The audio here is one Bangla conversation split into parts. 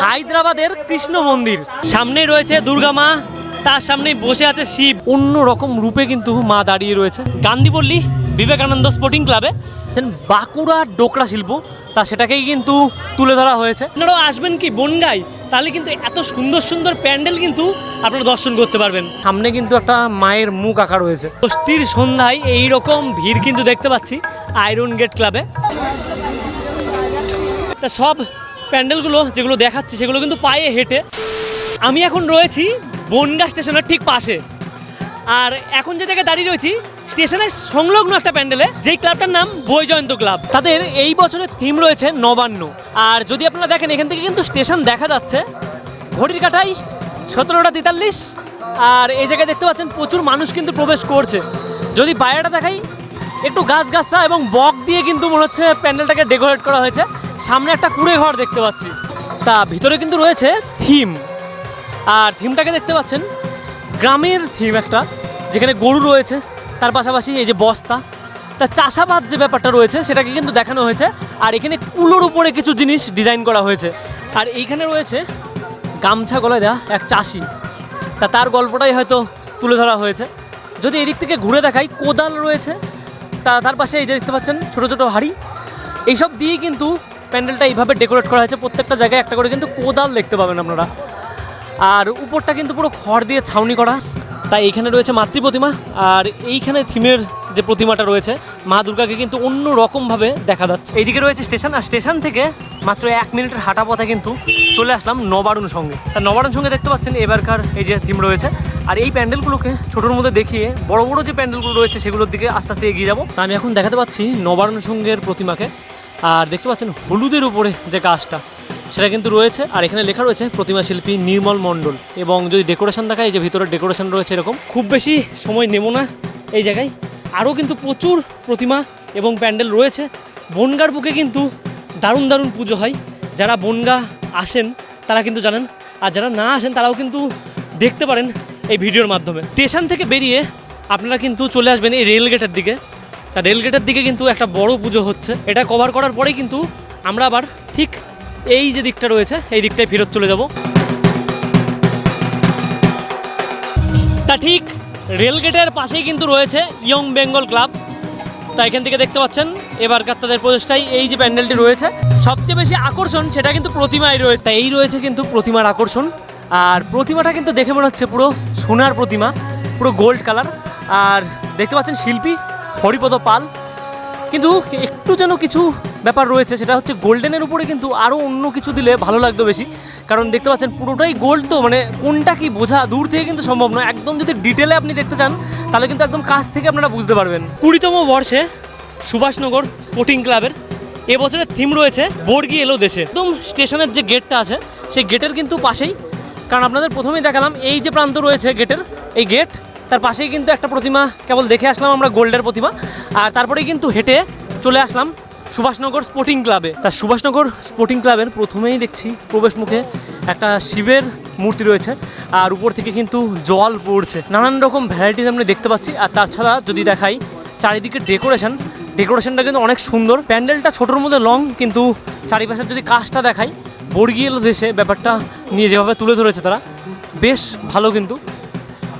হায়দ্রাবাদের কৃষ্ণ মন্দির। সামনেই রয়েছে দুর্গা মা, তার সামনেই বসে আছে শিব। অন্য রকম রূপে কিন্তু মা দাঁড়িয়ে রয়েছে। গান্ধীপল্লী বিবেকানন্দ স্পোর্টিং ক্লাবে। বাঁকুড়া ডোকরা শিল্প, তা সেটাকেই কিন্তু তুলে ধরা হয়েছে। আপনারাও আসবেন কি বনগাই তাহলে কিন্তু এত সুন্দর সুন্দর প্যান্ডেল কিন্তু আপনারা দর্শন করতে পারবেন। সামনে কিন্তু একটা মায়ের মুখ আঁকা রয়েছে। ষষ্ঠীর সন্ধ্যায় এই রকম ভিড় কিন্তু দেখতে পাচ্ছি আয়রন গেট ক্লাবে। তা সব প্যান্ডেলগুলো যেগুলো দেখাচ্ছি, সেগুলো কিন্তু পায়ে হেঁটে। আমি এখন রয়েছি বনগা স্টেশনের ঠিক পাশে। আর এখন যে জায়গায় দাঁড়িয়ে রয়েছি, স্টেশনের সংলগ্ন একটা প্যান্ডেলে, যেই ক্লাবটার নাম বৈজয়ন্ত ক্লাব। তাদের এই বছরের থিম রয়েছে নবান্ন। আর যদি আপনারা দেখেন, এখান থেকে কিন্তু স্টেশন দেখা যাচ্ছে। ঘড়ির কাটাই সতেরোটা তেতাল্লিশ। আর এই জায়গায় দেখতে পাচ্ছেন, প্রচুর মানুষ কিন্তু প্রবেশ করছে। যদি বাইরেটা দেখাই, একটু গাছ গাছটা এবং বক দিয়ে কিন্তু মনে হচ্ছে প্যান্ডেলটাকে ডেকোরেট করা হয়েছে। সামনে একটা কুড়ে ঘর দেখতে পাচ্ছি। তা ভিতরে কিন্তু রয়েছে থিম। আর থিমটাকে দেখতে পাচ্ছেন, গ্রামের থিম একটা, যেখানে গরু রয়েছে, তার পাশাপাশি এই যে বস্তা। তা চাষাবাদ যে ব্যাপারটা রয়েছে, সেটাকে কিন্তু দেখানো হয়েছে, আর এখানে কুলোর উপরে কিছু জিনিস ডিজাইন করা হয়েছে। আর এইখানে রয়েছে গামছা গলায় দেওয়া এক চাষি। তা তার গল্পটাই হয়তো তুলে ধরা হয়েছে। যদি এদিক থেকে ঘুরে দেখাই, কোদাল রয়েছে। তা তার পাশে এই যে দেখতে পাচ্ছেন, ছোটো ছোটো হাড়ি। এইসব দিয়ে কিন্তু প্যান্ডেলটা এইভাবে ডেকোরেট করা হয়েছে প্রত্যেকটা জায়গায় একটা করে, কিন্তু কোদাল দেখতে পাবেন আপনারা। আর উপরটা কিন্তু পুরো খড় দিয়ে ছাউনি করা, তাই এইখানে রয়েছে মাতৃ প্রতিমা, আর এইখানে থিমের যে প্রতিমাটা রয়েছে, মা দুর্গাকে কিন্তু অন্য রকমভাবে দেখা যাচ্ছে। এইদিকে রয়েছে স্টেশন, আর স্টেশন থেকে মাত্র এক মিনিটের হাঁটা পথে কিন্তু চলে আসলাম নবারুণ সঙ্গে। তা নবারুণ সঙ্গে দেখতে পাচ্ছেন, এবারকার এই যে থিম রয়েছে। আর এই প্যান্ডেলগুলোকে ছোটোর মধ্যে দেখিয়ে বড় বড় যে প্যান্ডেলগুলো রয়েছে, সেগুলোর দিকে আস্তে আস্তে এগিয়ে যাব। তা আমি এখন দেখাতে পাচ্ছি নবারুণ সঙ্গের প্রতিমাকে। আর দেখতে পাচ্ছেন হলুদের উপরে যে কাজটা সেটা কিন্তু রয়েছে। আর এখানে লেখা রয়েছে প্রতিমা শিল্পী নির্মল মণ্ডল। এবং যদি ডেকোরেশন দেখায় যে ভিতরে ডেকোরেশন রয়েছে এরকম, খুব বেশি সময় নেব না এই জায়গায়। আরও কিন্তু প্রচুর প্রতিমা এবং প্যান্ডেল রয়েছে। বনগার বুকে কিন্তু দারুণ দারুণ পুজো হয়। যারা বনগা আসেন, তারা কিন্তু জানেন। আর যারা না আসেন, তারাও কিন্তু দেখতে পারেন এই ভিডিওর মাধ্যমে। স্টেশন থেকে বেরিয়ে আপনারা কিন্তু চলে আসবেন এই রেল গেটের দিকে। তা রেলগেটের দিকে কিন্তু একটা বড় পুজো হচ্ছে। এটা কভার করার পরেই কিন্তু আমরা আবার ঠিক এই যে দিকটা রয়েছে, এই দিকটায় ফেরত চলে যাব। তা ঠিক রেলগেটের পাশেই কিন্তু রয়েছে ইয়ং বেঙ্গল ক্লাব তা এখান থেকে দেখতে পাচ্ছেন এবারকার তাদের প্রচেষ্টায় এই যে প্যান্ডেলটি রয়েছে। সবচেয়ে বেশি আকর্ষণ সেটা কিন্তু প্রতিমায় রয়েছে। তা এই রয়েছে কিন্তু প্রতিমার আকর্ষণ। আর প্রতিমাটা কিন্তু দেখে মনে হচ্ছে পুরো সোনার প্রতিমা, পুরো গোল্ড কালার আর দেখতে পাচ্ছেন শিল্পী হরিপদ পাল। কিন্তু একটু যেন কিছু ব্যাপার রয়েছে, সেটা হচ্ছে গোল্ডেনের উপরে কিন্তু আরও অন্য কিছু দিলে ভালো লাগতো বেশি। কারণ দেখতে পাচ্ছেন পুরোটাই গোল্ড তো মানে কোনটা কি বোঝা দূর থেকে কিন্তু সম্ভব নয়। একদম যদি ডিটেলে আপনি দেখতে চান, তাহলে কিন্তু একদম কাছ থেকে আপনারা বুঝতে পারবেন। কুড়িতম বর্ষে সুভাষনগর স্পোর্টিং ক্লাবের এবছরের থিম রয়েছে, বর্গি এলো দেশে। একদম স্টেশনের যে গেটটা আছে, সেই গেটের কিন্তু পাশেই, কারণ আপনাদের প্রথমেই দেখালাম, এই যে প্রান্ত রয়েছে গেটের, এই গেট তার পাশেই কিন্তু একটা প্রতিমা। কেবল দেখে আসলাম আমরা গোল্ডের প্রতিমা। আর তারপরেই কিন্তু হেঁটে চলে আসলাম সুভাষনগর স্পোর্টিং ক্লাবে। তার সুভাষনগর স্পোর্টিং ক্লাবের প্রথমেই দেখছি প্রবেশ মুখে একটা শিবের মূর্তি রয়েছে। আর উপর থেকে কিন্তু জল পড়ছে। নানান রকম ভ্যারাইটিস আমরা দেখতে পাচ্ছি। আর তাছাড়া যদি দেখাই চারিদিকে ডেকোরেশন ডেকোরেশনটা কিন্তু অনেক সুন্দর। প্যান্ডেলটা ছোটোর মধ্যে লং কিন্তু চারিপাশের যদি কাজটা দেখাই বর্গীয় দেশে ব্যাপারটা নিয়ে যেভাবে তুলে ধরেছে তারা, বেশ ভালো কিন্তু।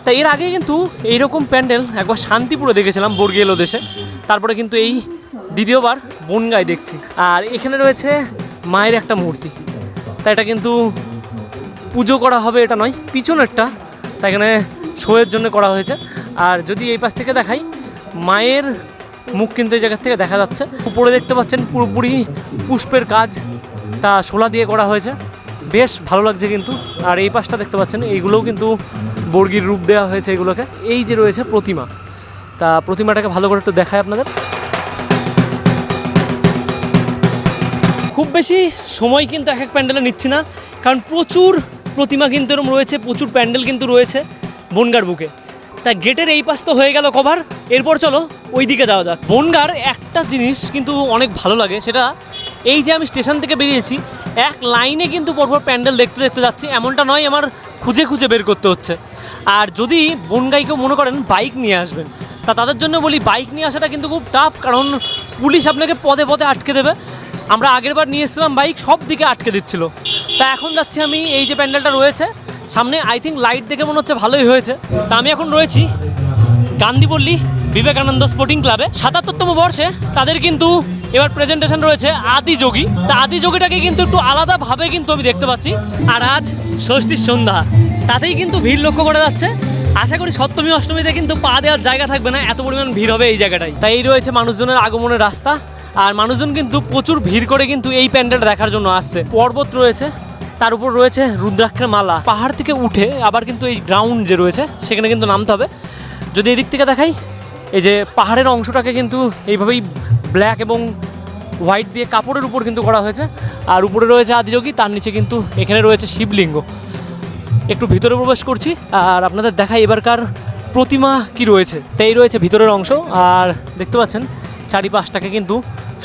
তা এর আগে কিন্তু এইরকম প্যান্ডেল একবার শান্তিপুরে দেখেছিলাম বর্গীয় দেশে তারপরে কিন্তু এই দ্বিতীয়বার বনগায় দেখছি। আর এখানে রয়েছে মায়ের একটা মূর্তি। তা এটা কিন্তু পুজো করা হবে, এটা নয়, পিছনেরটা। তা এখানে শোয়ের জন্য করা হয়েছে। আর যদি এই পাশ থেকে দেখাই, মায়ের মুখ কিন্তু এই জায়গার থেকে দেখা যাচ্ছে। উপরে দেখতে পাচ্ছেন পুরোপুরি পুষ্পের কাজ, তা শোলা দিয়ে করা হয়েছে। বেশ ভালো লাগছে কিন্তু। আর এই পাশটা দেখতে পাচ্ছেন, এইগুলোও কিন্তু বর্গির রূপ দেওয়া হয়েছে এগুলোকে। এই যে রয়েছে প্রতিমা। তা প্রতিমাটাকে ভালো করে একটু দেখায় আপনাদের। খুব বেশি সময় কিন্তু এক এক প্যান্ডেলে নিচ্ছি না, কারণ প্রচুর প্রতিমা কিন্তু এরকম রয়েছে, প্রচুর প্যান্ডেল কিন্তু রয়েছে বনগার বুকে। তা গেটের এই পাশ তো হয়ে গেল কভার, এরপর চলো ওই দিকে যাওয়া যাক। বনগার একটা জিনিস কিন্তু অনেক ভালো লাগে, সেটা এই যে আমি স্টেশন থেকে বেরিয়েছি, এক লাইনে কিন্তু পরপর প্যান্ডেল দেখতে দেখতে যাচ্ছি, এমনটা নয় আমার খুঁজে খুঁজে বের করতে হচ্ছে। আর যদি বনগাইকেও মনে করেন বাইক নিয়ে আসবেন, তা তাদের জন্য বলি বাইক নিয়ে আসাটা কিন্তু খুব টাফ কারণ পুলিশ আপনাকে পদে পদে আটকে দেবে। আমরা আগের বার নিয়ে এসেছিলাম, বাইক সব দিকে আটকে দিচ্ছিল। তা এখন যাচ্ছি আমি, এই যে প্যান্ডেলটা রয়েছে, সামনে আই থিঙ্ক লাইট দেখে মনে হচ্ছে ভালোই হয়েছে। তা আমি এখন রয়েছি গান্ধীপল্লী বিবেকানন্দ স্পোর্টিং ক্লাবে সাতাত্তরতম বর্ষে তাদের কিন্তু এবার প্রেজেন্টেশন রয়েছে আদি যোগী। তা আদি যোগীটাকে কিন্তু একটু আলাদাভাবে কিন্তু আমি দেখতে পাচ্ছি। আর আজ ষষ্ঠীর সন্ধ্যা। তাতেই কিন্তু ভিড় লক্ষ্য করা যাচ্ছে। আশা করি সপ্তমী, অষ্টমীতে কিন্তু পা দেওয়ার জায়গা থাকবে না। এত পরিমাণ ভিড় হবে এই জায়গাটায় তাই রয়েছে মানুষজনের আগমনের রাস্তা। আর মানুষজন কিন্তু প্রচুর ভিড় করে কিন্তু এই প্যান্ডেলটা দেখার জন্য আসছে। পর্বত রয়েছে, তার উপর রয়েছে রুদ্রাক্ষের মালা। পাহাড় থেকে উঠে আবার কিন্তু এই গ্রাউন্ড যে রয়েছে, সেখানে কিন্তু নামতে হবে। যদি এদিক থেকে দেখাই, এই যে পাহাড়ের অংশটাকে কিন্তু এইভাবেই ব্ল্যাক এবং হোয়াইট দিয়ে কাপড়ের উপর কিন্তু করা হয়েছে। আর উপরে রয়েছে আদিযোগী, তার নিচে কিন্তু এখানে রয়েছে শিবলিঙ্গ। একটু ভিতরে প্রবেশ করছি, আর আপনাদের দেখাই এবারকার প্রতিমা কি রয়েছে। তাই রয়েছে ভিতরের অংশ, আর দেখতে পাচ্ছেন, চারিপাশটাকে কিন্তু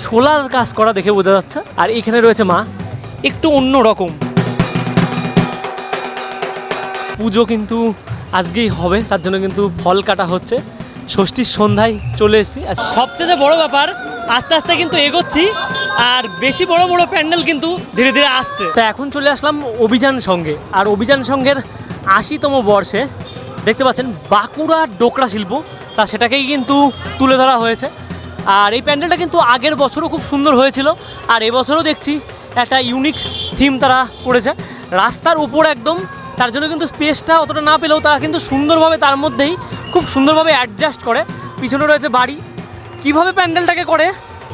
সোলার কাজ করা দেখে বোঝা যাচ্ছে। আর এখানে রয়েছে মা, একটু অন্য রকম। পুজো কিন্তু আজকেই হবে, তার জন্য কিন্তু ফল কাটা হচ্ছে। ষষ্ঠীর সন্ধ্যায় চলে এসেছি। আর সবচেয়ে বড় ব্যাপার আস্তে আস্তে কিন্তু এগোচ্ছি, আর বেশি বড় বড় প্যান্ডেল কিন্তু ধীরে ধীরে আসছে। তা এখন চলে আসলাম অভিযান সঙ্গে, আর অভিযান সঙ্গের আশিতম বর্ষে দেখতে পাচ্ছেন বাঁকুড়া ডোকরা শিল্প, তা সেটাকেই কিন্তু তুলে ধরা হয়েছে। আর এই প্যান্ডেলটা কিন্তু আগের বছরও খুব সুন্দর হয়েছিল, আর এবছরও দেখছি একটা ইউনিক থিম তারা করেছে। রাস্তার উপর একদম, তার জন্য কিন্তু স্পেসটা অতটা না পেলেও তারা কিন্তু সুন্দরভাবে তার মধ্যেই খুব সুন্দরভাবে অ্যাডজাস্ট করে। পিছনে রয়েছে বাড়ি কীভাবে প্যান্ডেলটাকে করে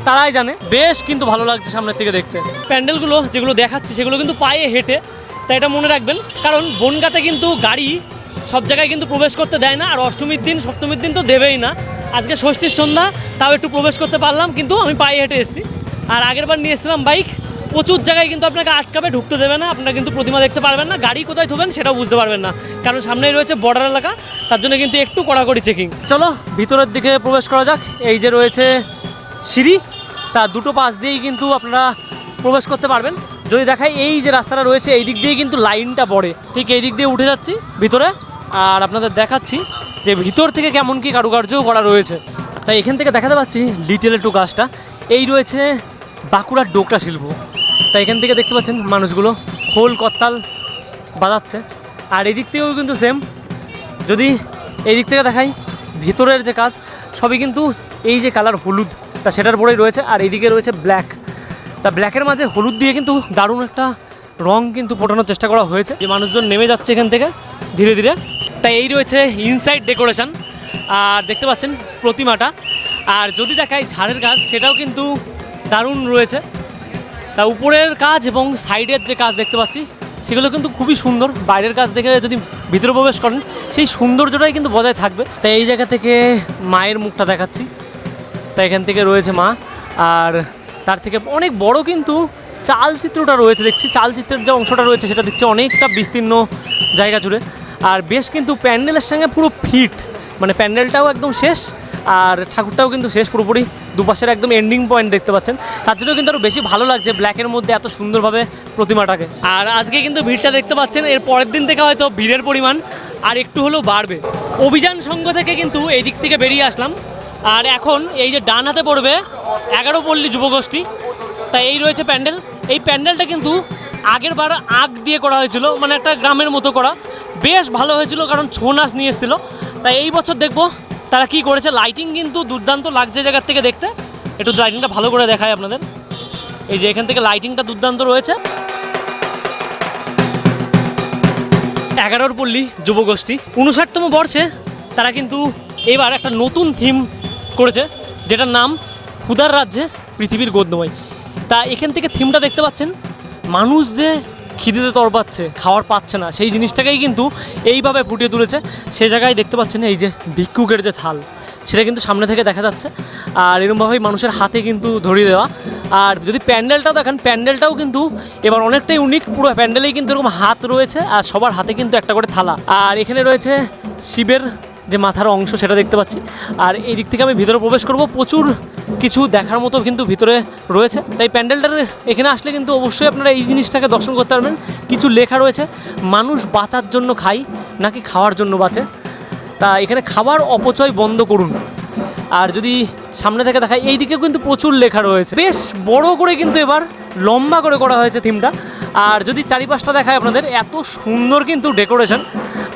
তারাই জানে। বেশ কিন্তু ভালো লাগছে সামনের থেকে দেখতে। প্যান্ডেলগুলো যেগুলো দেখাচ্ছে সেগুলো কিন্তু পায়ে হেঁটে তাই এটা মনে রাখবেন। কারণ বনগাতে কিন্তু গাড়ি সব জায়গায় কিন্তু প্রবেশ করতে দেয় না আর অষ্টমীর দিন সপ্তমীর দিন তো দেবেই না। আজকে ষষ্ঠীর সন্ধ্যা তাও একটু প্রবেশ করতে পারলাম কিন্তু আমি পায়ে হেঁটে এসেছি। আর আগেরবার নিয়ে এসেছিলাম বাইক প্রচুর জায়গায় কিন্তু আপনাকে আটকাবে ঢুকতে দেবে না, আপনারা কিন্তু প্রতিমা দেখতে পারবেন না, গাড়ি কোথায় থবেন সেটাও বুঝতে পারবেন না, কারণ সামনেই রয়েছে বর্ডার এলাকা, তার জন্য কিন্তু একটু কড়াকড়ি চেকিং চলো, ভিতরের দিকে প্রবেশ করা যাক, এই যে রয়েছে সিঁড়ি তার দুটো পাশ দিয়েই কিন্তু আপনারা প্রবেশ করতে পারবেন। যদি দেখাই এই যে রাস্তাটা রয়েছে, এই দিক দিয়ে কিন্তু লাইনটা পড়ে। ঠিক এই দিক দিয়ে উঠে যাচ্ছি ভিতরে, আর আপনাদের দেখাচ্ছি যে ভিতর থেকে কেমন কি কারুকার্যও করা রয়েছে। তাই এখান থেকে দেখাতে পাচ্ছি ডিটেল একটু কাজটা। এই রয়েছে বাঁকুড়ার ডোকরা শিল্প। তাই এখান থেকে দেখতে পাচ্ছেন মানুষগুলো খোল করতাল বাজাচ্ছে। আর এদিক থেকেও কিন্তু সেম যদি এই দিক থেকে দেখাই, ভিতরের যে কাজ, সবই কিন্তু এই যে কালার হলুদ, তা সেটার পরেই রয়েছে। আর এইদিকে রয়েছে ব্ল্যাক তা ব্ল্যাকের মাঝে হলুদ দিয়ে কিন্তু দারুণ একটা রং কিন্তু ফোটানোর চেষ্টা করা হয়েছে। যে মানুষজন নেমে যাচ্ছে এখান থেকে ধীরে ধীরে। তাই এই রয়েছে ইনসাইড ডেকোরেশন আর দেখতে পাচ্ছেন প্রতিমাটা। আর যদি দেখাই ঝাড়ের গাছ, সেটাও কিন্তু দারুণ রয়েছে। তা উপরের কাজ এবং সাইডের যে কাজ দেখতে পাচ্ছি, সেগুলো কিন্তু খুবই সুন্দর। বাইরের কাজ দেখে যদি ভিতরে প্রবেশ করেন, সেই সৌন্দর্যটাই কিন্তু বজায় থাকবে। তাই এই জায়গা থেকে মায়ের মুখটা দেখাচ্ছি। তাই এখান থেকে রয়েছে মা। আর তার থেকে অনেক বড় কিন্তু চালচিত্রটা রয়েছে। দেখছি চালচিত্রের যে অংশটা রয়েছে, সেটা দেখছি অনেকটা বিস্তীর্ণ জায়গা জুড়ে। আর বেশ কিন্তু প্যান্ডেলের সঙ্গে পুরো ফিট। মানে প্যান্ডেলটাও একদম শেষ। আর ঠাকুরটাও কিন্তু শেষ পুরোপুরি দুপাশের একদম এন্ডিং পয়েন্ট দেখতে পাচ্ছেন। তার জন্য কিন্তু আরও বেশি ভালো লাগছে ব্ল্যাকের মধ্যে এত সুন্দরভাবে প্রতিমাটাকে। আর আজকে কিন্তু ভিড়টা দেখতে পাচ্ছেন, এর পরের দিন থেকে হয়তো ভিড়ের পরিমাণ আর একটু হলেও বাড়বে। অভিযান সংঘ থেকে কিন্তু এই দিক থেকে বেরিয়ে আসলাম। আর এখন এই যে ডান হাতে পড়বে এগারো পল্লী যুবগোষ্ঠী। তাই এই রয়েছে প্যান্ডেল। এই প্যান্ডেলটা কিন্তু আগের বার আগ দিয়ে করা হয়েছিল মানে একটা গ্রামের মতো করা। বেশ ভালো হয়েছিল, কারণ ছৌ নাচ নিয়ে এসেছিল। তাই এই বছর দেখব তারা কি করেছে? লাইটিং কিন্তু দুর্দান্ত লাগছে জায়গার থেকে দেখতে। একটু লাইটিংটা ভালো করে দেখায় আপনাদের। এই যে এখান থেকে লাইটিংটা দুর্দান্ত রয়েছে। এগারোর পল্লী যুবগোষ্ঠী। উনষাটতম বর্ষে তারা কিন্তু এবার একটা নতুন থিম করেছে, যেটার নাম ক্ষুদার রাজ্যে পৃথিবীর গদ্যময় তা এখান থেকে থিমটা দেখতে পাচ্ছেন। মানুষ যে খিদেতে তরপাচ্ছে খাওয়ার পাচ্ছে না। সেই জিনিসটাকেই কিন্তু এইভাবে ফুটিয়ে তুলেছে। সেই জায়গায় দেখতে পাচ্ছেন এই যে ভিক্ষুকের যে থাল, সেটা কিন্তু সামনে থেকে দেখা যাচ্ছে। আর এরকমভাবেই মানুষের হাতে কিন্তু ধরিয়ে দেওয়া। আর যদি প্যান্ডেলটাও দেখেন, প্যান্ডেলটাও কিন্তু এবার অনেকটাই ইউনিক পুরো প্যান্ডেলেই কিন্তু এরকম হাত রয়েছে। আর সবার হাতে কিন্তু একটা করে থালা। আর এখানে রয়েছে শিবের যে মাথার অংশ সেটা দেখতে পাচ্ছি। আর এই দিক থেকে আমি ভিতরে প্রবেশ করব। প্রচুর কিছু দেখার মতো কিন্তু ভিতরে রয়েছে। তাই প্যান্ডেলটার এখানে আসলে কিন্তু অবশ্যই আপনারা এই জিনিসটাকে দর্শন করতে পারবেন। কিছু লেখা রয়েছে, মানুষ বাঁচার জন্য খাই নাকি খাওয়ার জন্য বাঁচে? তা এখানে খাবার অপচয় বন্ধ করুন। আর যদি সামনে থেকে দেখায়, এই দিকেও কিন্তু প্রচুর লেখা রয়েছে। বেশ বড় করে কিন্তু এবার লম্বা করে করা হয়েছে থিমটা। আর যদি চারিপাশটা দেখায় আপনাদের, এত সুন্দর কিন্তু ডেকোরেশন।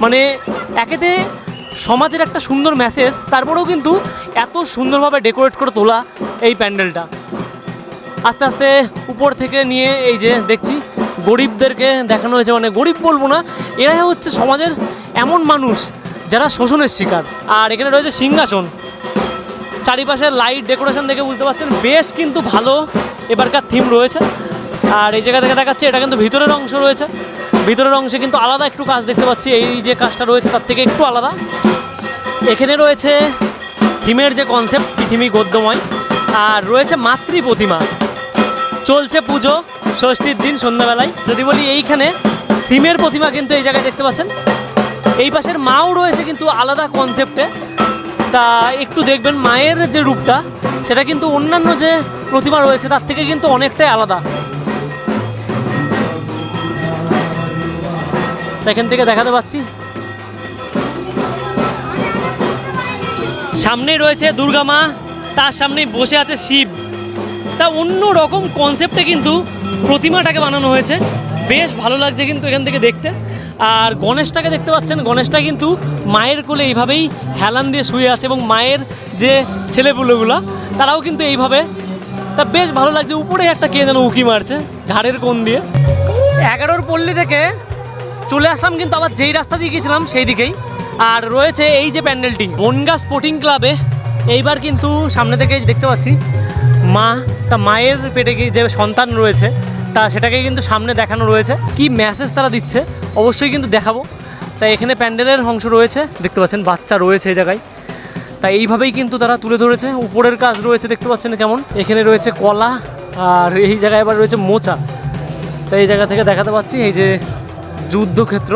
মানে একেতে সমাজের একটা সুন্দর মেসেজ তারপরেও কিন্তু এত সুন্দরভাবে ডেকোরেট করে তোলা এই প্যান্ডেলটা। আস্তে আস্তে উপর থেকে নিয়ে এই যে দেখছি, গরিবদেরকে দেখানো হয়েছে মানে গরিব বলব না, এরাই হচ্ছে সমাজের এমন মানুষ যারা শোষণের শিকার। আর এখানে রয়েছে সিংহাসন। চারিপাশে লাইট ডেকোরেশন দেখে বুঝতে পারছেন, বেশ কিন্তু ভালো এবারকার থিম রয়েছে। আর এই জায়গা থেকে দেখাচ্ছে, এটা কিন্তু ভিতরের অংশ রয়েছে। ভিতরের অংশে কিন্তু আলাদা একটু কাজ দেখতে পাচ্ছি, এই যে কাজটা রয়েছে তার থেকে একটু আলাদা। এখানে রয়েছে থিমের যে কনসেপ্ট পৃথিবী গদ্যময়, আর রয়েছে মাতৃ প্রতিমা। চলছে পুজো, ষষ্ঠীর দিন সন্ধ্যাবেলায়। যদি বলি এইখানে থিমের প্রতিমা কিন্তু এই জায়গায় দেখতে পাচ্ছেন। এই পাশের মাও রয়েছে কিন্তু আলাদা কনসেপ্টে তা একটু দেখবেন, মায়ের যে রূপটা, সেটা কিন্তু অন্যান্য যে প্রতিমা রয়েছে, তার থেকে কিন্তু অনেকটাই আলাদা। এখান থেকে দেখাতে পাচ্ছি। সামনেই রয়েছে দুর্গা মা, তার সামনেই বসে আছে শিব। তা অন্য রকম কনসেপ্টে কিন্তু প্রতিমাটাকে বানানো হয়েছে। বেশ ভালো লাগছে কিন্তু এখান থেকে দেখতে। আর গণেশটাকে দেখতে পাচ্ছেন, গণেশটা কিন্তু মায়ের কোলে এইভাবেই হেলান দিয়ে শুয়ে আছে এবং মায়ের যে ছেলেপুলেগুলো, তারাও কিন্তু এইভাবে। তা বেশ ভালো লাগছে, উপরে একটা কে যেন উকি মারছে ঘাড়ের কোণ দিয়ে। এগারোর পল্লী থেকে চলে আসলাম কিন্তু আবার যেই রাস্তা দিয়ে গিয়েছিলাম সেই দিকেই। আর রয়েছে এই যে প্যান্ডেলটি বনগা স্পোর্টিং ক্লাবে এইবার কিন্তু সামনে থেকে দেখতে পাচ্ছি, মা, তা মায়ের পেটে যে সন্তান রয়েছে, তা সেটাকে কিন্তু সামনে দেখানো রয়েছে। কি মেসেজ তারা দিচ্ছে, অবশ্যই কিন্তু দেখাবো। তাই এখানে প্যান্ডেলের অংশ রয়েছে, দেখতে পাচ্ছেন, বাচ্চা রয়েছে এই জায়গায়। তাই এইভাবেই কিন্তু তারা তুলে ধরেছে। উপরের কাজ রয়েছে, দেখতে পাচ্ছেন কেমন। এখানে রয়েছে কলা, আর এই জায়গায় আবার রয়েছে মোচা। তাই এই জায়গা থেকে দেখাতে পাচ্ছি, এই যে যুদ্ধক্ষেত্র।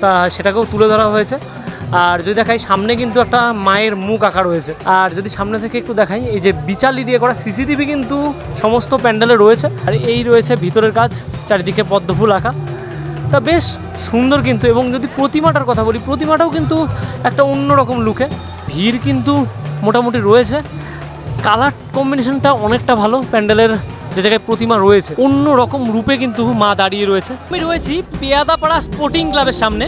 তা সেটাকেও তুলে ধরা হয়েছে। আর যদি দেখাই, সামনে কিন্তু একটা মায়ের মুখ আঁকা রয়েছে। আর যদি সামনে থেকে একটু দেখাই, এই যে বিচালি দিয়ে করা সিসিটিভি কিন্তু সমস্ত প্যান্ডেলে রয়েছে। আর এই রয়েছে ভিতরের কাজ, চারিদিকে পদ্মফুল আঁকা। তা বেশ সুন্দর কিন্তু, এবং যদি প্রতিমাটার কথা বলি, প্রতিমাটাও কিন্তু একটা অন্যরকম লুকে। ভিড় কিন্তু মোটামুটি রয়েছে। কালার কম্বিনেশনটা অনেকটা ভালো প্যান্ডেলের যে জায়গায় প্রতিমা রয়েছে অন্য রকম রূপে কিন্তু মা দাঁড়িয়ে রয়েছে। আমি রয়েছি পেয়াদাপাড়া স্পোর্টিং ক্লাবের সামনে।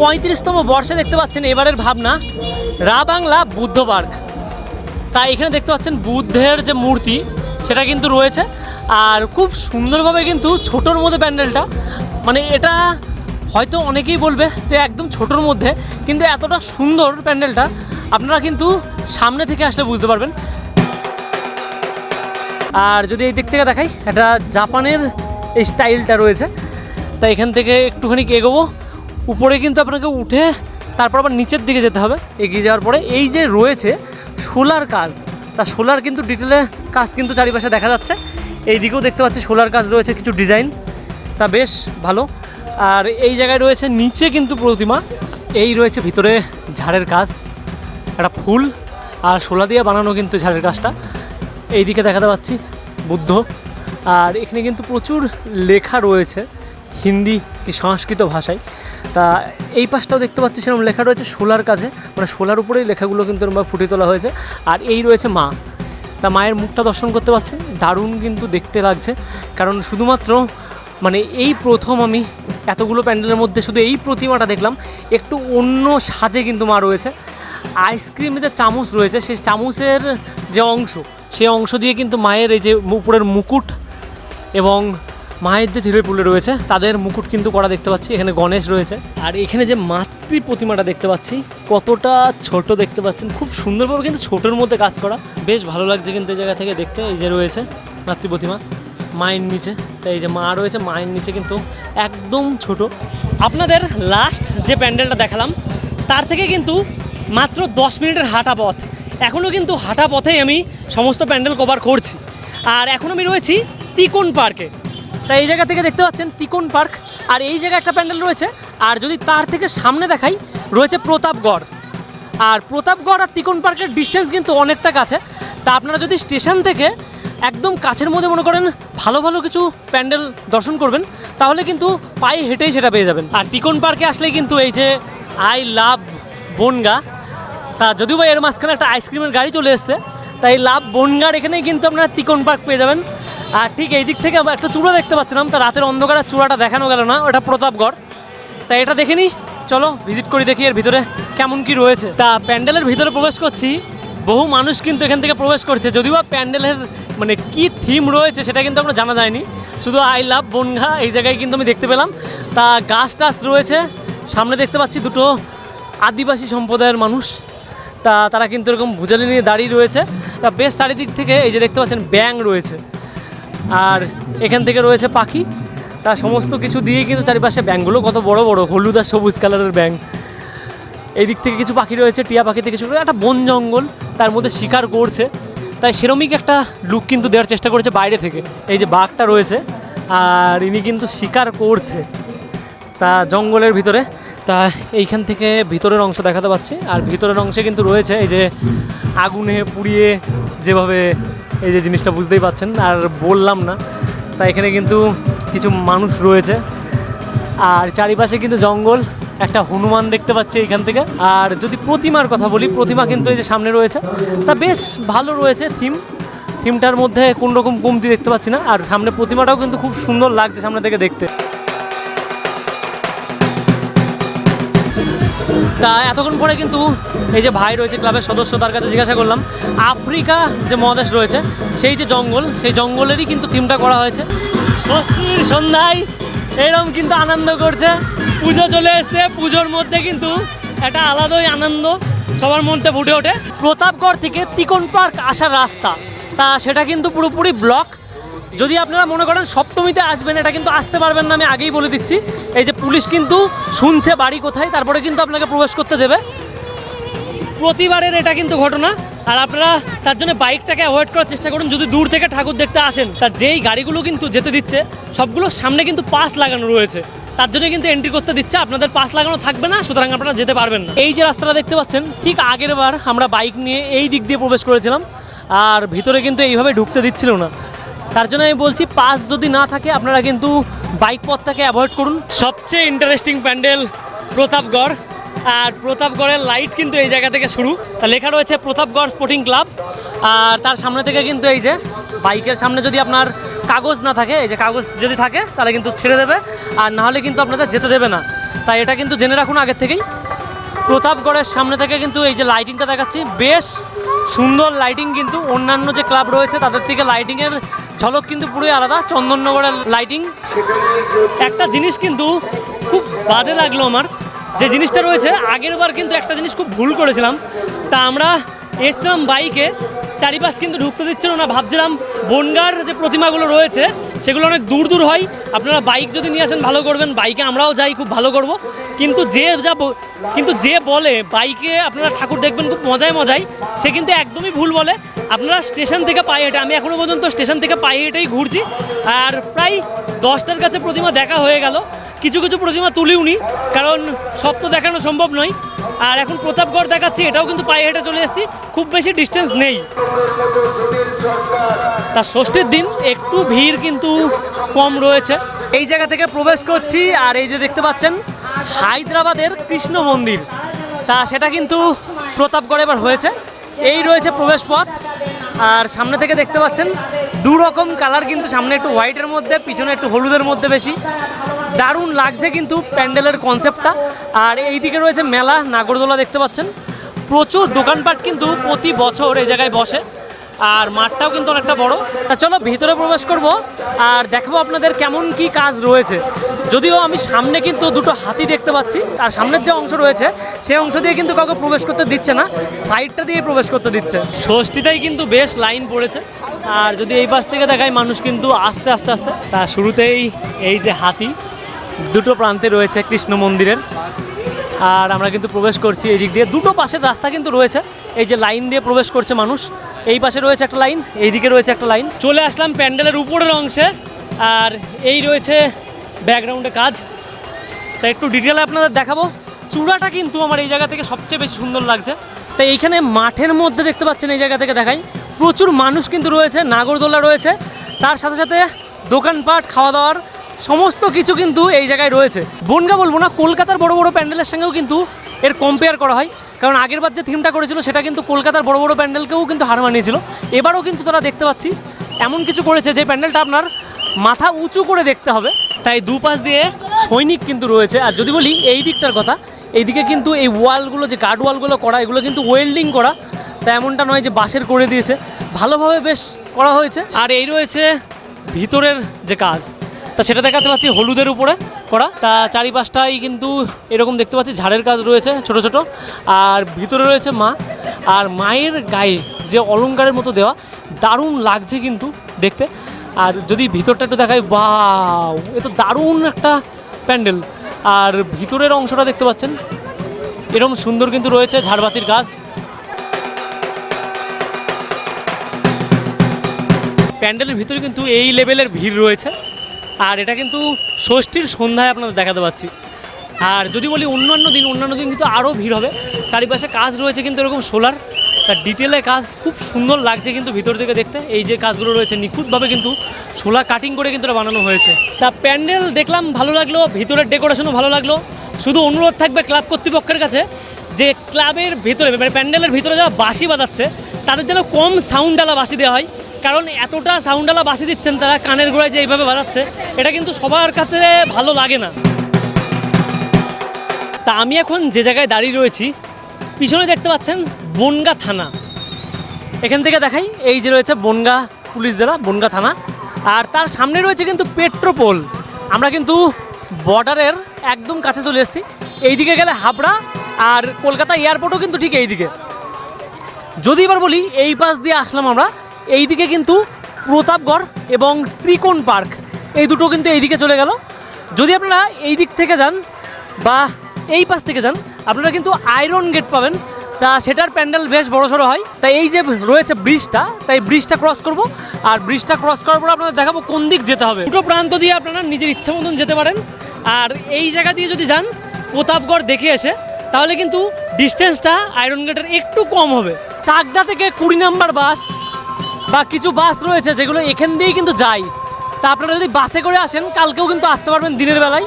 পঁয়ত্রিশতম বর্ষে দেখতে পাচ্ছেন এবারের ভাবনা রা বাংলা বুদ্ধ পার্ক। তাই এখানে দেখতে পাচ্ছেন বুদ্ধের যে মূর্তি, সেটা কিন্তু রয়েছে। আর খুব সুন্দরভাবে কিন্তু ছোটোর মধ্যে প্যান্ডেলটা মানে এটা হয়তো অনেকেই বলবে যে একদম ছোটোর মধ্যে, কিন্তু এতটা সুন্দর প্যান্ডেলটা আপনারা কিন্তু সামনে থেকে আসলে বুঝতে পারবেন। আর যদি এই দিক থেকে দেখাই, একটা জাপানের এই স্টাইলটা রয়েছে। তাই এখান থেকে একটুখানি এগোবো। উপরে কিন্তু আপনাকে উঠে তারপর আবার নিচের দিকে যেতে হবে। এগিয়ে যাওয়ার পরে এই যে রয়েছে সোলার কাজ, তা সোলার কিন্তু ডিটেলে কাজ কিন্তু চারিপাশে দেখা যাচ্ছে। এই দিকেও দেখতে পাচ্ছি সোলার কাজ রয়েছে, কিছু ডিজাইন। তা বেশ ভালো। আর এই জায়গায় রয়েছে নিচে কিন্তু প্রতিমা। এই রয়েছে ভিতরে ঝাড়ের কাজ, একটা ফুল। আর শোলা দিয়ে বানানো কিন্তু ঝাড়ের কাজটা। এইদিকে দেখাতে পাচ্ছি বুদ্ধ। আর এখানে কিন্তু প্রচুর লেখা রয়েছে, হিন্দি কি সংস্কৃত ভাষায়। তা এই পাশটাও দেখতে পাচ্ছি সেরকম লেখা রয়েছে সোলার কাজে মানে সোলার উপরেই লেখাগুলো কিন্তু এরকম ফুটিয়ে তোলা হয়েছে। আর এই রয়েছে মা। তা মায়ের মুখটা দর্শন করতে পারছেন দারুণ কিন্তু দেখতে লাগছে। কারণ শুধুমাত্র মানে এই প্রথম আমি এতগুলো প্যান্ডেলের মধ্যে শুধু এই প্রতিমাটা দেখলাম, একটু অন্য সাজে কিন্তু মা রয়েছে। আইসক্রিমের যে চামচ রয়েছে, সেই চামচের যে অংশ, সেই অংশ দিয়ে কিন্তু মায়ের এই যে উপরের মুকুট এবং মায়ের যে ছেলেপুলে রয়েছে, তাদের মুকুট কিন্তু করা দেখতে পাচ্ছি। এখানে গণেশ রয়েছে। আর এখানে যে মাতৃ প্রতিমাটা দেখতে পাচ্ছি, কতটা ছোট দেখতে পাচ্ছেন। খুব সুন্দরভাবে কিন্তু ছোটোর মধ্যে কাজ করা। বেশ ভালো লাগছে কিন্তু এই জায়গা থেকে দেখতে, এই যে রয়েছে মাতৃ প্রতিমা মায়ের নিচে। তাই এই যে মা রয়েছে, মায়ের নিচে কিন্তু একদম ছোট। আপনাদের লাস্ট যে প্যান্ডেলটা দেখালাম, তার থেকে কিন্তু মাত্র দশ মিনিটের হাঁটা পথ। এখনও কিন্তু হাঁটা পথেই আমি সমস্ত প্যান্ডেল কভার করছি। আর এখন আমি রয়েছি তিকোন পার্কে। তাই এই জায়গা থেকে দেখতে পাচ্ছেন তিকোন পার্ক। আর এই জায়গায় একটা প্যান্ডেল রয়েছে। আর যদি তার থেকে সামনে দেখাই, রয়েছে প্রতাপগড়। আর প্রতাপগড় আর তিকোন পার্কের ডিস্টেন্স কিন্তু অনেকটা কাছে। তা আপনারা যদি স্টেশন থেকে একদম কাছের মধ্যে মনে করেন ভালো ভালো কিছু প্যান্ডেল দর্শন করবেন, তাহলে কিন্তু পায়ে হেঁটেই সেটা পেয়ে যাবেন। আর তিকোন পার্কে আসলে কিন্তু এই যে আই লাভ বনগা তা যদিও বা এর মাঝখানে একটা আইসক্রিমের গাড়ি চলে এসছে, তাই লাভ বনগার এখানেই কিন্তু আপনারা তিকন পার্ক পেয়ে যাবেন। আর ঠিক এই দিক থেকে আমরা একটা চূড়া দেখতে পাচ্ছিলাম, তা রাতের অন্ধকারের চূড়াটা দেখানো গেল না, ওটা প্রতাপগড়। তাই এটা দেখে নিই, চলো ভিজিট করি দেখি এর ভিতরে কেমন কি রয়েছে। তা প্যান্ডেলের ভিতরে প্রবেশ করছি, বহু মানুষ কিন্তু এখান থেকে প্রবেশ করছে, যদিও বা প্যান্ডেলের মানে কি থিম রয়েছে সেটা কিন্তু আমরা জানা যায়নি। শুধু আই লাভ বনঘা এই জায়গায় কিন্তু আমি দেখতে পেলাম। তা গাছ টাছ রয়েছে, সামনে দেখতে পাচ্ছি দুটো আদিবাসী সম্প্রদায়ের মানুষ। তা তারা কিন্তু এরকম ভুজালি নিয়ে দাঁড়িয়ে রয়েছে। তা বেশ চারিদিক থেকে এই যে দেখতে পাচ্ছেন ব্যাং রয়েছে। আর এখান থেকে রয়েছে পাখি। তা সমস্ত কিছু দিয়ে কিন্তু চারিপাশে ব্যাংকগুলো কত বড় বড়, হলুদ আর সবুজ কালারের ব্যাংক এই দিক থেকে কিছু পাখি রয়েছে, টিয়া পাখি থেকে শুরু করে একটা বন জঙ্গল, তার মধ্যে শিকার করছে। তাই সেরমিক একটা লুক কিন্তু দেওয়ার চেষ্টা করেছে বাইরে থেকে। এই যে বাঘটা রয়েছে, আর ইনি কিন্তু শিকার করছে। তা জঙ্গলের ভিতরে তা এইখান থেকে ভিতরের অংশ দেখাতে পাচ্ছি। আর ভিতরের অংশে কিন্তু রয়েছে এই যে আগুনে পুড়িয়ে যেভাবে এই যে জিনিসটা বুঝতেই পাচ্ছেন, আর বললাম না। তা এখানে কিন্তু কিছু মানুষ রয়েছে। আর চারিপাশে কিন্তু জঙ্গল, একটা হনুমান দেখতে পাচ্ছি এইখান থেকে। আর যদি প্রতিমার কথা বলি, প্রতিমা কিন্তু এই যে সামনে রয়েছে। তা বেশ ভালো রয়েছে থিম। থিমটার মধ্যে কোন রকম কমতি দেখতে পাচ্ছি না। আর সামনে প্রতিমাটাও কিন্তু খুব সুন্দর লাগছে সামনে থেকে দেখতে। তা এতক্ষণ পরে কিন্তু এই যে ভাই রয়েছে ক্লাবের সদস্য, তার কাছে জিজ্ঞাসা করলাম, আফ্রিকা যে মহাদেশ রয়েছে, সেই যে জঙ্গল, সেই জঙ্গলেরই কিন্তু থিমটা করা হয়েছে। ষষ্ঠীর সন্ধ্যায় এরকম কিন্তু আনন্দ করছে। পুজো চলে এসছে, পুজোর মধ্যে কিন্তু একটা আলাদাই আনন্দ। সবার মধ্যে ফুটে ওঠে। প্রতাপগড় থেকে তিকন পার্ক আসার রাস্তা। তা সেটা কিন্তু পুরোপুরি ব্লক। যদি আপনারা মনে করেন সপ্তমীতে আসবেন, এটা কিন্তু আসতে পারবেন না, আমি আগেই বলে দিচ্ছি। এই যে পুলিশ কিন্তু শুনছে বাড়ি কোথায়, তারপরে কিন্তু আপনাকে প্রবেশ করতে দেবে। প্রতিবারের এটা কিন্তু ঘটনা, আর আপনারা তার জন্য বাইকটাকে অ্যাভয়েড করার চেষ্টা করুন। যদি দূর থেকে ঠাকুর দেখতে আসেন তা যেই গাড়িগুলো কিন্তু যেতে দিচ্ছে সবগুলোর সামনে কিন্তু পাস লাগানো রয়েছে। তার জন্য কিন্তু এন্ট্রি করতে দিচ্ছে, আপনাদের পাস লাগানো থাকবে না, সুতরাং আপনারা যেতে পারবেন না। এই যে রাস্তাটা দেখতে পাচ্ছেন, ঠিক আগের বার আমরা বাইক নিয়ে এই দিক দিয়ে প্রবেশ করেছিলাম, আর ভিতরে কিন্তু এইভাবে ঢুকতে দিচ্ছিল না। তার জন্য আমি বলছি, পাস যদি না থাকে, আপনারা কিন্তু বাইক পথটাকে অ্যাভয়েড করুন। সবচেয়ে ইন্টারেস্টিং প্যান্ডেল প্রতাপগড়। আর প্রতাপগড়ের লাইট কিন্তু এই জায়গা থেকে শুরু। লেখা রয়েছে প্রতাপগড় স্পোর্টিং ক্লাব আর তার সামনে থেকে কিন্তু এই যে বাইকের সামনে যদি আপনার কাগজ না থাকে, এই যে কাগজ যদি থাকে, তাহলে কিন্তু ছেড়ে দেবে। আর না হলে কিন্তু আপনাদের যেতে দেবে না। তাই এটা কিন্তু জেনে রাখুন আগের থেকেই। প্রতাপগড়ের সামনে থেকে কিন্তু এই যে লাইটিংটা দেখাচ্ছি, বেশ সুন্দর লাইটিং কিন্তু অন্যান্য যে ক্লাব রয়েছে, তাদের থেকে লাইটিংয়ের ঝলক কিন্তু পুরোই আলাদা, চন্দননগরের লাইটিং একটা জিনিস কিন্তু খুব বাজে লাগল আমার, যে জিনিসটা রয়েছে, আগের বার কিন্তু একটা জিনিস খুব ভুল করেছিলাম। তা আমরা এসলাম বাইকে চারিপাশ কিন্তু ঢুকতে দিচ্ছিল না, ভাবছিলাম বনগার যে প্রতিমাগুলো রয়েছে, সেগুলো অনেক দূর দূর হয়। আপনারা বাইক যদি নিয়ে আসেন ভালো করবেন, বাইকে আমরাও যাই, খুব ভালো করব। কিন্তু যে যা কিন্তু যে বলে, বাইকে আপনারা ঠাকুর দেখবেন খুব মজায় মজায়, সে কিন্তু একদমই ভুল বলে। আপনারা স্টেশন থেকে পায়ে হেঁটে, আমি এখনও পর্যন্ত স্টেশন থেকে পায়ে হেঁটেই ঘুরছি। আর প্রায় দশটার কাছে প্রতিমা দেখা হয়ে গেল। কিছু কিছু প্রতিমা তুলিওনি, কারণ সব তো দেখানো সম্ভব নয়। আর এখন প্রতাপগড় দেখাচ্ছি, এটাও কিন্তু পায়ে হেঁটে চলে এসেছি, খুব বেশি ডিস্টেন্স নেই। তার ষষ্ঠীর দিন একটু ভিড় কিন্তু কম রয়েছে। এই জায়গা থেকে প্রবেশ করছি, আর এই যে দেখতে পাচ্ছেন, হায়দ্রাবাদের কৃষ্ণ মন্দির। তা সেটা কিন্তু প্রতাপগড় এবার হয়েছে। এই রয়েছে প্রবেশ পথ, আর সামনে থেকে দেখতে পাচ্ছেন দু রকম কালার কিন্তু সামনে একটু হোয়াইটের মধ্যে, পিছনে একটু হলুদের মধ্যে বেশি। দারুণ লাগছে কিন্তু প্যান্ডেলের কনসেপ্টটা আর এইদিকে রয়েছে মেলা, নাগরদোলা দেখতে পাচ্ছেন। প্রচুর দোকানপাট কিন্তু প্রতি বছর এই জায়গায় বসে। আর মাঠটাও কিন্তু অনেকটা বড়। তা চলো, ভিতরে প্রবেশ করব আর দেখব আপনাদের কেমন কি কাজ রয়েছে। যদিও আমি সামনে কিন্তু দুটো হাতি দেখতে পাচ্ছি, আর সামনের যে অংশ রয়েছে সেই অংশ দিয়ে কিন্তু কাউকে প্রবেশ করতে দিচ্ছে না, সাইডটা দিয়ে প্রবেশ করতে দিচ্ছে। ষষ্ঠীটাই কিন্তু বেশ লাইন পড়েছে। আর যদি এই পাশ থেকে দেখায়, মানুষ কিন্তু আস্তে আস্তে আস্তে। তা শুরুতেই এই যে হাতি দুটো প্রান্তে রয়েছে কৃষ্ণ মন্দিরের। আর আমরা কিন্তু প্রবেশ করছি এই দিক দিয়ে। দুটো পাশের রাস্তা কিন্তু রয়েছে। এই যে লাইন দিয়ে প্রবেশ করছে মানুষ, এই পাশে রয়েছে একটা লাইন এই দিকে রয়েছে একটা লাইন। চলে আসলাম প্যান্ডেলের উপরের অংশে। আর এই রয়েছে ব্যাকগ্রাউন্ডে কাজ। তা একটু ডিটেলে আপনাদের দেখাবো। চূড়াটা কিন্তু আমার এই জায়গা থেকে সবচেয়ে বেশি সুন্দর লাগছে। তাই এইখানে মাঠের মধ্যে দেখতে পাচ্ছেন এই জায়গা থেকে দেখাই। প্রচুর মানুষ কিন্তু রয়েছে, নাগরদোলা রয়েছে। তার সাথে সাথে দোকানপাট, খাওয়া দাওয়ার সমস্ত কিছু কিন্তু এই জায়গায় রয়েছে। বনগা বলব না, কলকাতার বড় বড় প্যান্ডেলের সঙ্গেও কিন্তু এর কম্পেয়ার করা হয়। কারণ আগেরবার যে থিমটা করেছিল, সেটা কিন্তু কলকাতার বড় বড় প্যান্ডেলকেও কিন্তু হার মানিয়েছিল। এবারও কিন্তু তারা দেখতে পাচ্ছি, এমন কিছু করেছে যে প্যান্ডেলটা আপনার মাথা উঁচু করে দেখতে হবে। তাই দুপাশ দিয়ে সৈনিক কিন্তু রয়েছে। আর যদি বলি, এই দিকটার কথা এইদিকে কিন্তু এই ওয়ালগুলো যে গার্ড ওয়ালগুলো করা, এগুলো কিন্তু ওয়েল্ডিং করা। তা এমনটা নয় যে বাঁশের করে দিয়েছে। ভালোভাবে বেশ করা হয়েছে। আর এই রয়েছে ভিতরের যে কাজ। তা সেটা দেখাতে পাচ্ছি হলুদের উপরে করা। তা চারিপাশটাই কিন্তু এরকম দেখতে পাচ্ছি, ঝাড়ের কাজ রয়েছে ছোট ছোট। আর ভিতরে রয়েছে মা। আর মায়ের গায়ে যে অলংকারের মতো দেওয়া, দারুণ লাগছে কিন্তু দেখতে। আর যদি ভিতরটা একটু দেখাই বাউ এ তো দারুণ একটা প্যান্ডেল। আর ভিতরের অংশটা দেখতে পাচ্ছেন, এরকম সুন্দর কিন্তু রয়েছে ঝাড়বাতির গাছ। প্যান্ডেলের ভিতরে কিন্তু এই লেভেলের ভিড় রয়েছে। আর এটা কিন্তু ষষ্ঠীর সন্ধ্যায় আপনাদের দেখাতে পাচ্ছি। আর যদি বলি অন্যান্য দিন অন্যান্য দিন কিন্তু আরও ভিড় হবে। চারিপাশে কাজ রয়েছে কিন্তু এরকম সোলার। তার ডিটেলে কাজ খুব সুন্দর লাগছে কিন্তু ভিতর থেকে দেখতে। এই যে কাজগুলো রয়েছে, নিখুঁতভাবে কিন্তু সোলার কাটিং করে কিন্তু এটা বানানো হয়েছে। তা প্যান্ডেল দেখলাম, ভালো লাগল। ভিতরের ডেকোরেশনও ভালো লাগল। শুধু অনুরোধ থাকবে ক্লাব কর্তৃপক্ষের কাছে যে ক্লাবের ভিতরে মানে প্যান্ডেলের ভিতরে যারা বাঁশি বাজাচ্ছে, তাদের যেন কম সাউন্ডওয়ালা বাঁশি দেওয়া হয়। কারণ এতটা সাউন্ডওয়ালা বাঁশি দিচ্ছেন তারা, কানের গোড়ায় যে এইভাবে বাজাচ্ছে, এটা কিন্তু সবার কাছে ভালো লাগে না। তা আমি এখন যে জায়গায় দাঁড়িয়ে রয়েছি, পিছনে দেখতে পাচ্ছেন বনগা থানা। এখান থেকে দেখাই, এই যে রয়েছে বনগা পুলিশ জেলা, বনগা থানা। আর তার সামনে রয়েছে কিন্তু পেট্রোপোল। আমরা কিন্তু বর্ডারের একদম কাছে চলে এসেছি। এইদিকে গেলে হাবড়া আর কলকাতা এয়ারপোর্টও কিন্তু ঠিক এইদিকে। যদি এবার বলি, এই পাশ দিয়ে আসলাম আমরা এইদিকে কিন্তু প্রতাপগড় এবং ত্রিকোণ পার্ক। এই দুটো কিন্তু এইদিকে চলে গেল। যদি আপনারা এই দিক থেকে যান বা এই পাশ থেকে যান, আপনারা কিন্তু আয়রন গেট পাবেন। তা সেটার প্যান্ডেল বেশ বড় সড়ো হয়। তাই এই যে রয়েছে ব্রিজটা, তাই ব্রিজটা ক্রস করব। আর ব্রিজটা ক্রস করার পর আপনাদের দেখাবো কোন দিক যেতে হবে। দুটো প্রান্ত দিয়ে আপনারা নিজের ইচ্ছা মতন যেতে পারেন। আর এই জায়গা দিয়ে যদি যান, প্রতাপগড় দেখে এসে, তাহলে কিন্তু ডিস্টেন্সটা আয়রন গেটের একটু কম হবে। চাকদা থেকে কুড়ি নাম্বার বাস বা কিছু বাস রয়েছে যেগুলো এখান দিয়েই কিন্তু যায় তা আপনারা যদি বাসে করে আসেন, কালকেও কিন্তু আসতে পারবেন দিনের বেলায়।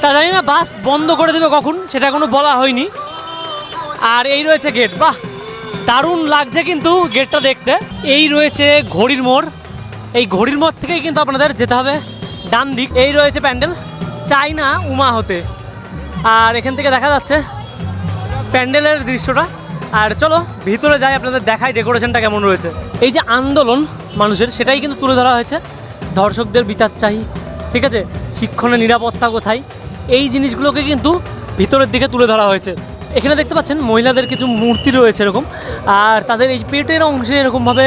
তা জানি না বাস বন্ধ করে দেবে কখন, সেটা কোনো বলা হয়নি। আর এই রয়েছে গেট বাহ! দারুণ লাগছে কিন্তু গেটটা দেখতে। এই রয়েছে ঘড়ির মোড়। এই ঘড়ির মোড় থেকেই কিন্তু আপনাদের যেতে হবে ডান দিক। এই রয়েছে প্যান্ডেল চাইনা উমা হতে। আর এখান থেকে দেখা যাচ্ছে প্যান্ডেলের দৃশ্যটা। আর চলো, ভিতরে যাই, আপনাদের দেখাই ডেকোরেশনটা কেমন রয়েছে। এই যে আন্দোলন মানুষের, সেটাই কিন্তু তুলে ধরা হয়েছে। ধর্ষকদের বিচার চাই, ঠিক আছে? শিক্ষণের নিরাপত্তা কোথায়? এই জিনিসগুলোকে কিন্তু ভিতরের দিকে তুলে ধরা হয়েছে। এখানে দেখতে পাচ্ছেন, মহিলাদের কিছু মূর্তি রয়েছে এরকম। আর তাদের এই পেটের অংশে এরকমভাবে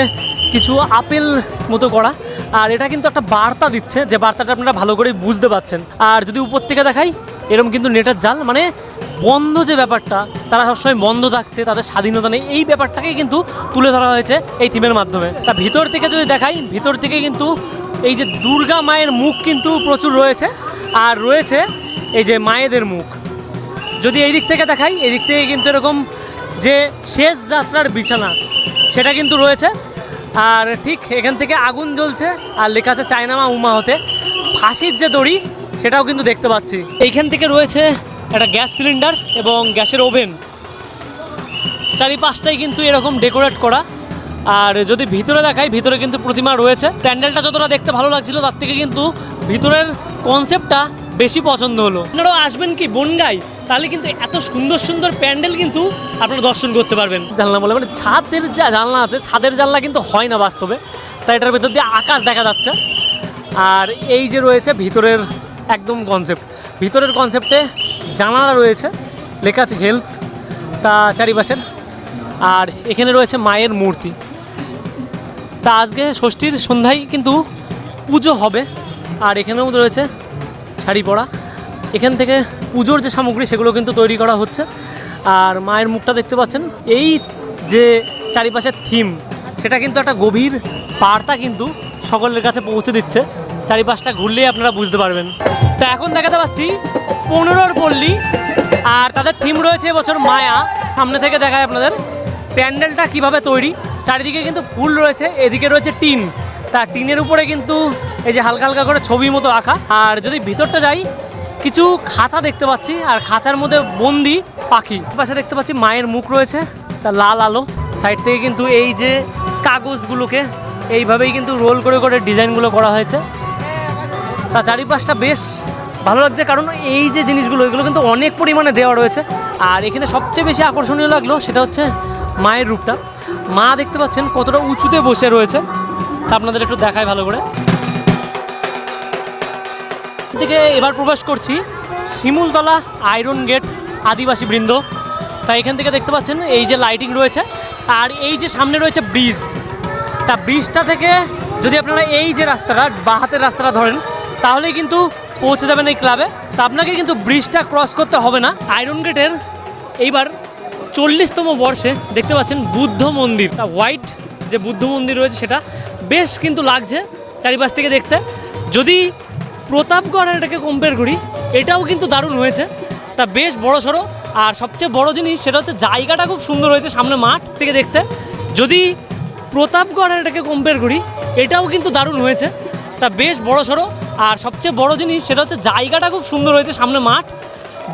কিছু আপেল মতো করা। আর এটা কিন্তু একটা বার্তা দিচ্ছে, যে বার্তাটা আপনারা ভালো করে বুঝতে পাচ্ছেন আর যদি উপর থেকে দেখাই এরকম কিন্তু নেটের জাল মানে বন্ধ যে ব্যাপারটা, তারা সবসময় বন্ধ থাকছে, তাদের স্বাধীনতা নেই, এই ব্যাপারটাকে কিন্তু তুলে ধরা হয়েছে এই থিমের মাধ্যমে। তা ভিতর থেকে যদি দেখাই, ভিতর থেকে কিন্তু এই যে দুর্গা মায়ের মুখ কিন্তু প্রচুর রয়েছে, আর রয়েছে এই যে মায়েদের মুখ। যদি এই দিক থেকে দেখাই, এই দিক থেকে কিন্তু এরকম যে শেষ যাত্রার বিছানা, সেটা কিন্তু রয়েছে। আর ঠিক এখান থেকে আগুন জ্বলছে, আর লেখা চায়নামা উমা হতে। ফাঁসির যে দড়ি, সেটাও কিন্তু দেখতে পাচ্ছি। এইখান থেকে রয়েছে একটা গ্যাস সিলিন্ডার এবং গ্যাসের ওভেন। চারিপাশটাই কিন্তু এরকম ডেকোরেট করা। আর যদি ভিতরে দেখাই, ভিতরে কিন্তু প্রতিমা রয়েছে। প্যান্ডেলটা যতটা দেখতে ভালো লাগছিল, তার থেকে কিন্তু ভিতরের কনসেপ্টটা বেশি পছন্দ হলো। আপনারাও আসবেন কি বনগাই তাহলে কিন্তু এত সুন্দর সুন্দর প্যান্ডেল কিন্তু আপনারা দর্শন করতে পারবেন। জানলা বলে মানে ছাদের যা জানলা আছে, ছাদের জানলা কিন্তু হয় না বাস্তবে। তাই এটার ভেতর দিয়ে আকাশ দেখা যাচ্ছে। আর এই যে রয়েছে ভিতরের একদম কনসেপ্ট ভিতরের কনসেপ্টে জানালা রয়েছে, লেখা আছে হেলথ তা চারিপাশের। আর এখানে রয়েছে মায়ের মূর্তি। তা আজকে ষষ্ঠীর সন্ধ্যায় কিন্তু পুজো হবে। আর এখানেও রয়েছে শাড়ি পরা। এখান থেকে পুজোর যে সামগ্রী, সেগুলো কিন্তু তৈরি করা হচ্ছে। আর মায়ের মুখটা দেখতে পাচ্ছেন, এই যে চারিপাশের থিম সেটা কিন্তু একটা গভীর বার্তা কিন্তু সকলের কাছে পৌঁছে দিচ্ছে। চারিপাশটা ঘুরলেই আপনারা বুঝতে পারবেন। তা এখন দেখাতে পাচ্ছি পনেরোর পল্লী আর তাদের থিম রয়েছে এবছর মায়া। সামনে থেকে দেখায় আপনাদের প্যান্ডেলটা কীভাবে তৈরি। চারিদিকে কিন্তু ফুল রয়েছে, এদিকে রয়েছে টিন। তা টিনের উপরে কিন্তু এই যে হালকা হালকা করে ছবি মতো আঁকা। আর যদি ভিতরটা যাই, কিছু খাঁচা দেখতে পাচ্ছি, আর খাঁচার মধ্যে বন্দি পাখি। পাশে দেখতে পাচ্ছি মায়ের মুখ রয়েছে, তা লাল আলো। সাইড থেকে কিন্তু এই যে কাগজগুলোকে, এইভাবেই কিন্তু রোল করে করে ডিজাইনগুলো করা হয়েছে। তা চারিপাশটা বেশ ভালো লাগছে, কারণ এই যে জিনিসগুলো, এগুলো কিন্তু অনেক পরিমাণে দেওয়া রয়েছে। আর এখানে সবচেয়ে বেশি আকর্ষণীয় লাগল সেটা হচ্ছে মায়ের রূপটা। মা দেখতে পাচ্ছেন কতটা উঁচুতে বসে রয়েছে। তা আপনাদের একটু দেখায় ভালো করে। থেকে এবার প্রবেশ করছি শিমুলতলা আয়রন গেট আদিবাসী বৃন্দ। তাই এখান থেকে দেখতে পাচ্ছেন এই যে লাইটিং রয়েছে আর এই যে সামনে রয়েছে ব্রিজ। তা ব্রিজটা থেকে যদি আপনারা এই যে রাস্তাটা, বা হাতের রাস্তাটা ধরেন তাহলেই কিন্তু পৌঁছে যাবেন এই ক্লাবে। তা আপনাকে কিন্তু ব্রিজটা ক্রস করতে হবে না। আয়রন গেটের এইবার চল্লিশতম বর্ষে দেখতে পাচ্ছেন বুদ্ধ মন্দির। তা হোয়াইট যে বুদ্ধ মন্দির রয়েছে সেটা বেশ কিন্তু লাগছে চারিপাশ থেকে দেখতে। যদি প্রতাপগড় এটাকে কম্পেয়ার করি, এটাও কিন্তু দারুণ হয়েছে। তা বেশ বড় সড়ো। আর সবচেয়ে বড় জিনিস সেটা হচ্ছে জায়গাটা খুব সুন্দর হয়েছে সামনে মাঠ থেকে দেখতে। যদি প্রতাপগড় এটাকে কম্পেয়ার করি, এটাও কিন্তু দারুণ হয়েছে। তা বেশ বড় সড়ো। আর সবচেয়ে বড় জিনিস সেটা হচ্ছে জায়গাটা খুব সুন্দর হয়েছে, সামনে মাঠ।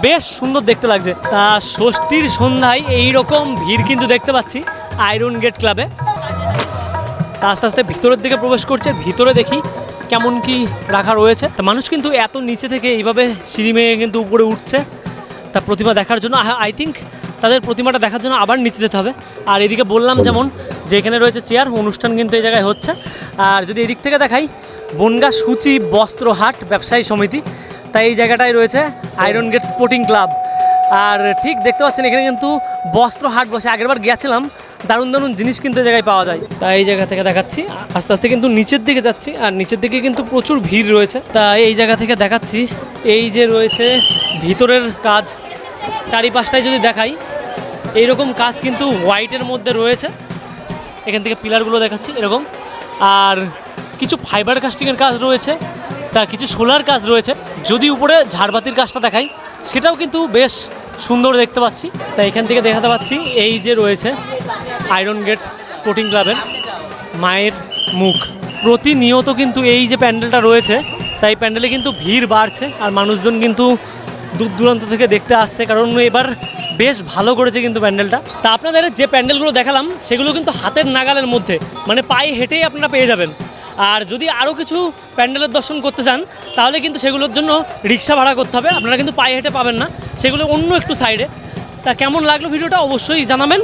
বেশ সুন্দর দেখতে লাগছে। তা ষষ্ঠীর সন্ধ্যায় এই রকম ভিড় কিন্তু দেখতে পাচ্ছি আয়রন গেট ক্লাবে। আস্তে আস্তে ভিতরের দিকে প্রবেশ করছে, ভিতরে দেখি কেমন কি রাখা রয়েছে। তা মানুষ কিন্তু এত নিচে থেকে এইভাবে সিঁড়ি মেয়ে কিন্তু উপরে উঠছে। তা প্রতিমা দেখার জন্য আই থিঙ্ক তাদের প্রতিমাটা দেখার জন্য আবার নিচে যেতে হবে। আর এদিকে বললাম যেমন যে এখানে রয়েছে চেয়ার, অনুষ্ঠান কিন্তু এই জায়গায় হচ্ছে। আর যদি এদিক থেকে দেখাই বনগা সূচি বস্ত্রহাট ব্যবসায়ী সমিতি। তাই এই জায়গাটায় রয়েছে আয়রন গেট স্পোর্টিং ক্লাব আর ঠিক দেখতে পাচ্ছেন, এখানে কিন্তু বস্ত্র হাট বসে। আগেরবার গেছিলাম, দারুণ দারুণ জিনিস কিন্তু জায়গায় পাওয়া যায়। তাই এই জায়গা থেকে দেখাচ্ছি। আস্তে আস্তে কিন্তু নিচের দিকে যাচ্ছি, আর নিচের দিকে কিন্তু প্রচুর ভিড় রয়েছে। তা এই জায়গা থেকে দেখাচ্ছি, এই যে রয়েছে ভিতরের কাজ। চারিপাশটায় যদি দেখাই, এইরকম কাজ কিন্তু হোয়াইটের মধ্যে রয়েছে। এখান থেকে পিলারগুলো দেখাচ্ছি, এরকম। আর কিছু ফাইবার কাস্টিংয়ের কাজ রয়েছে, তা কিছু সোলার কাজ রয়েছে। যদি উপরে ঝাড়বাতির কাজটা দেখাই, সেটাও কিন্তু বেশ সুন্দর দেখতে পাচ্ছি। তাই এখান থেকে দেখাতে পাচ্ছি, এই যে রয়েছে আয়রন গেট স্পোর্টিং ক্লাবের মায়ের মুখ। প্রতিনিয়ত কিন্তু এই যে প্যান্ডেলটা রয়েছে, তাই প্যান্ডেলে কিন্তু ভিড় বাড়ছে আর মানুষজন কিন্তু দূর দূরান্ত থেকে দেখতে আসছে, কারণ এবার বেশ ভালো করেছে কিন্তু প্যান্ডেলটা। তা আপনাদের যে প্যান্ডেলগুলো দেখালাম, সেগুলো কিন্তু হাতের নাগালের মধ্যে মানে পায়ে হেঁটেই আপনারা পেয়ে যাবেন। আর যদি আরও কিছু প্যান্ডেলের দর্শন করতে চান, তাহলে কিন্তু সেগুলোর জন্য রিক্সা ভাড়া করতে হবে। আপনারা কিন্তু পায়ে হেঁটে পাবেন না। সেগুলো অন্য একটু সাইডে তা কেমন লাগল ভিডিওটা অবশ্যই জানাবেন।